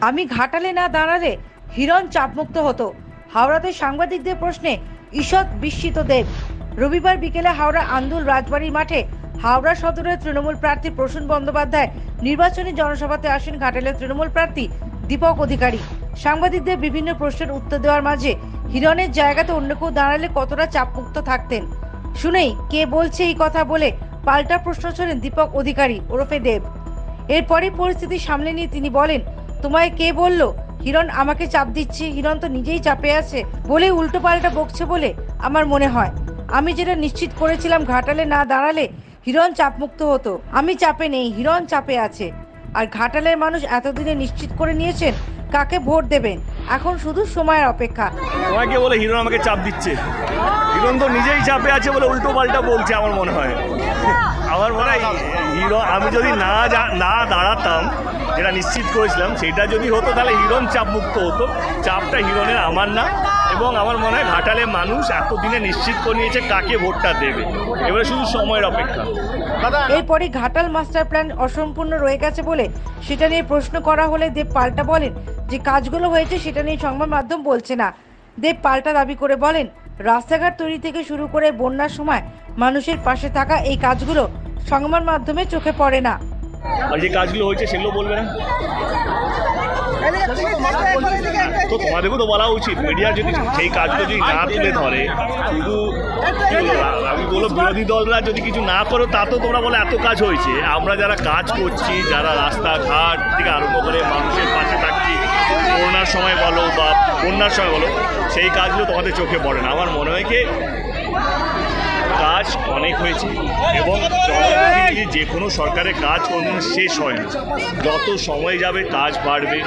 আমি ঘাটালে না দাঁড়ালে হিরণ চাপমুক্ত হতো। হাওড়াতে সাংবাদিকদের প্রশ্নে ঈষৎ বিস্মিত দেব। রবিবার বিকেলে হাওড়া আন্দুল রাজবাড়ির মাঠে হাওড়া সদরের তৃণমূল প্রার্থী প্রসূন বন্দ্যোপাধ্যায় নির্বাচনী জনসভাতে আসেন ঘাটালের তৃণমূল প্রার্থী দীপক অধিকারী। সাংবাদিকদের বিভিন্ন প্রশ্নের উত্তর দেওয়ার মাঝে হিরণের জায়গাতে অন্য কেউ দাঁড়ালে কতটা চাপমুক্ত থাকতেন? শুনেই কে বলছে এই কথা বলে পাল্টা প্রশ্ন ছিলেন দীপক অধিকারী ওরফে দেব। এরপরই পরিস্থিতি সামলে নিয়ে তিনি বলেন তোমায় কে বলল? হিরণ আমাকে চাপ দিচ্ছে হিরণ তো নিজেই চাপে আছে বলে উল্টো পাল্টা বকছে বলে আমার মনে হয়। আমি যেটা নিশ্চিত করেছিলাম ঘাটালে না দাঁড়ালে হিরণ চাপমুক্ত হতো। আমি চাপে নেই হিরণ চাপে আছে। আর ঘাটালের মানুষ এতদিনে নিশ্চিত করে নিয়েছেন কাকে ভোট দেবেন? এখন শুধু সময়ের অপেক্ষা। তোমাকে বলে হিরণ আমাকে চাপ দিচ্ছে। হিরণ তো নিজেই চাপে আছে বলে উল্টো পাল্টা বলছে আমার মনে হয়। আমার মনে হয়, হিরো, আমি যদি না না দাঁড়াতাম, যেটা নিশ্চিত করেছিলাম, সেটা যদি হতো, তাহলে হিরণ চাপমুক্ত হতো। চাপটা হিরণের, আমার না। এবং আমার মনে হয়, ঘাটালে মানুষ এতদিনে নিশ্চিত করে নিয়েছে কাকে ভোটটা দেবে। এবারে শুধু সময়ের অপেক্ষা। এরপরে ঘাটাল মাস্টার প্ল্যান অসম্পূর্ণ রয়ে গেছে বলে সেটা নিয়ে প্রশ্ন করা হলে দেব পাল্টা বলেন যে কাজগুলো হয়েছে সেটা নিয়ে সংবাদ মাধ্যম বলছে না। দেব পাল্টা দাবি করে বলেন, রাস্তাঘাট তৈরি থেকে শুরু করে বন্যার সময় মানুষের পাশে থাকা এই কাজগুলো সংবাদ মাধ্যমে চোখে পড়ে না। আর যে কাজগুলো হয়েছে সেগুলো বলবে না? তো তোমাদেরকেও তো বলা উচিত মিডিয়া যদি সেই কাজগুলো যদি না তুলে ধরে, শুধু আমি বলব বিরোধী দলরা যদি কিছু না করো, তা তো তোমরা বলে এত কাজ হয়েছে। আমরা যারা কাজ করছি, যারা রাস্তাঘাট থেকে আরম্ভ করে মানুষের পাশে থাকছি, করোনার সময় বলো বা বন্যার সময় বলো, সেই কাজগুলো তোমাদের চোখে পড়ে না। আমার মনে হয় কি কাজ অনেক হয়েছে এবং জনপ্রতিনিধি যে কোনো সরকারের কাজ কোনোদিন শেষ হয় না। যত সময় যাবে, কাজ বাড়বে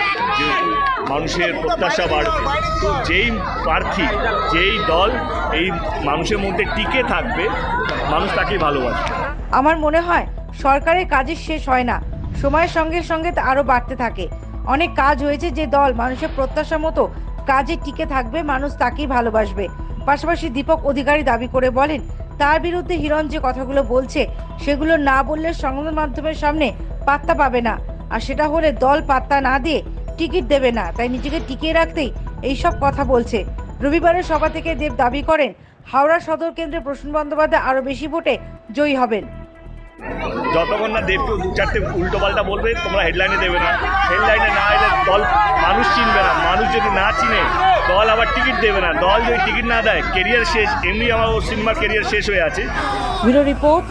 মানুষের প্রত্যাশা বাড়বে। তো যেই প্রার্থী, যেই দল এই মানুষের মধ্যে টিকে থাকবে, মানুষ তাকেই ভালোবাসবে। আমার মনে হয় সরকারের কাজের শেষ হয় না। সময়ের সঙ্গে সঙ্গে তা আরও বাড়তে থাকে। অনেক কাজ হয়েছে যে দল মানুষের প্রত্যাশা মতো কাজে টিকে থাকবে, মানুষ তাকেই ভালোবাসবে। পাশাপাশি দীপক অধিকারী দাবি করে বলেন তার বিরুদ্ধে হিরণ যে কথাগুলো বলছে, সেগুলো না বললে সংবাদ মাধ্যমের সামনে পাত্তা পাবে না। আর সেটা হলে দল পাত্তা না দিয়ে টিকিট দেবে না। তাই নিজেকে টিকিয়ে রাখতেই এইসব কথা বলছে। রবিবারের সভা থেকে দেব দাবি করেন, হাওড়া সদর কেন্দ্রে প্রসূন বন্দ্যোপাধ্যায় আরও বেশি ভোটে জয়ী হবেন। যতক্ষণ না দেবকে দু চারটে উল্টো পাল্টা বলবে, তোমরা হেডলাইনে দেবে না। হেডলাইনে না এলে দল মানুষ চিনবে না মানুষ যদি না চিনে, দল আবার টিকিট দেবে না। দল যদি টিকিট না দেয় কেরিয়ার শেষ, এমনি আমার সিনেমার কেরিয়ার শেষ হয়ে আছে। Bureau report